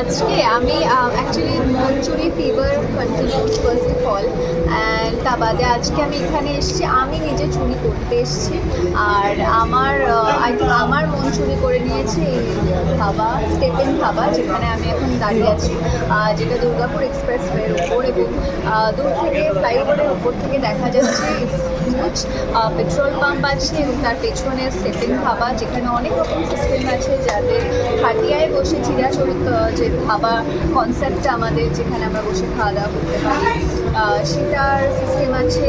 আজকে আমি actually মঞ্চুরি fever continues first of all and তা বাদে আজকে আমি এখানে এসেছি। আমি নিজে চুরি করতে এসেছি, আর আমার আই থিঙ্ক আমার মন চুরি করে নিয়েছে এই ধাবা স্টেপেন ধাবা, যেখানে আমি এখন দাঁড়িয়ে আছি। যেটা দুর্গাপুর এক্সপ্রেস ওয়ের উপর এবং দূর থেকে, ফ্লাইওভারের উপর থেকে দেখা যাচ্ছে হিউজ পেট্রোল পাম্প আছে এবং তার পেছনে স্টেপেন ধাবা, যেখানে অনেক রকম সিস্টেম আছে যাদের খাটিয়ায় বসে চিরাচরিত, যে ধাবা কনসেপ্টটা আমাদের যেখানে আমরা বসে খাওয়া দাওয়া করতে পারি। সেটার সিস্টেম আছে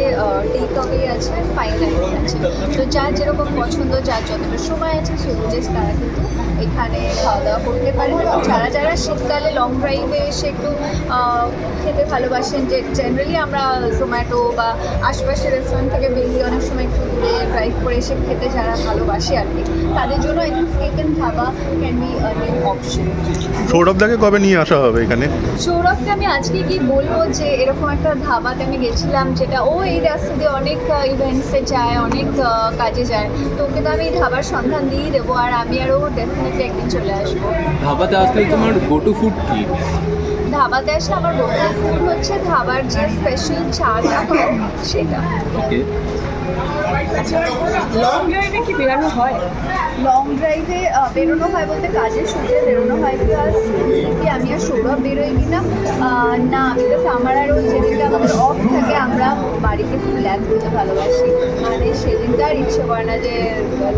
টেক অ্যাওয়ে আছে ফাইন ডাইনিং আছে। তো যার যেরকম পছন্দ, যার যতটা সময় আছে, সে বুঝে তারা কিন্তু এখানে খাওয়া দাওয়া করতে পারে। যারা যারা শীতকালে লং ড্রাইভে এসে একটু খেতে ভালোবাসেন, যে জেনারেলি আমরা জোম্যাটো বা আশপাশের রেস্টুরেন্ট থেকে বেরিয়ে অনেক সময় একটু ড্রাইভ করে এসে খেতে যারা ভালোবাসে আর কি তাদের জন্য এই Stephen dhaba can be a new option সৌরভদাকে কবে নিয়ে আসা হবে এখানে? সৌরভকে আমি আজকে কি বলব যে এরকম একটা ধাবাতে আমি গেছিলাম যেটা ও এই রাস্তা দিয়ে অনেক ইভেন্টসে যায় অনেক কাজে যায়। তো ওকে তো আমি এই ধাবার সন্ধান দিয়েই দেবো আর আমি আর আরও ডেফিনেটলি একদিন চলে আসব। ধাবাতে আসলে তোমার গো টু ফুড কি? ধাবাতে আসলে আমার গোটা ফুড হচ্ছে ধাবার যে স্পেশাল চাটা হয় সেটা। ওকে লং ড্রাইভে কি বেরানো হয়? লং ড্রাইভে বেরোনো হয় বলতে কাজের সূত্রে বেরোনো হয় বিকজ কি আমি আর সৌরভ বেরোই কিনা না বিকজ আমার আর ওই যেদিনকে আমাদের অফ থাকে আমরা বাড়িতে খুব ল্যাব করতে ভালোবাসি। মানে সেদিনটা আর ইচ্ছে করে না যে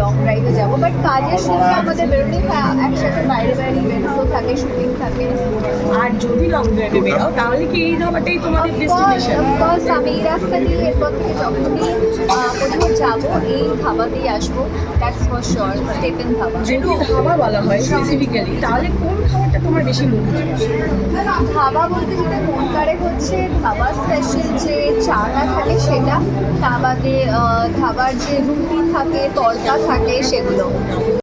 লং ড্রাইভে যাব। বাট কাজের সূত্রে আমাদের বেরোলেই হয় একসাথে বাইরে বাইরে থাকে শুটিং থাকে। আর যদি লং ড্রাইভে বেরাও তাহলে কি এই ধাবাটাই তোমাদের ডেস্টিনেশন অফকোর্স আমি এই রাস্তা দিয়ে এরপর থেকে যখনই কোথাও যাব এই ধাবাতেই আসব। That's for sure Stephen dhaba. যদি ধাবা বলা হয় স্পেসিফিক্যালি তাহলে কোন খাবারটা তোমার বেশি মনে ধাবা বলতে যেটা মন কাড়ে হচ্ছে ধাবা স্পেশাল যে চাটা থাকে সেটা তা বাদে ধাবার যে রুটি থাকে তরকা থাকে সেগুলো।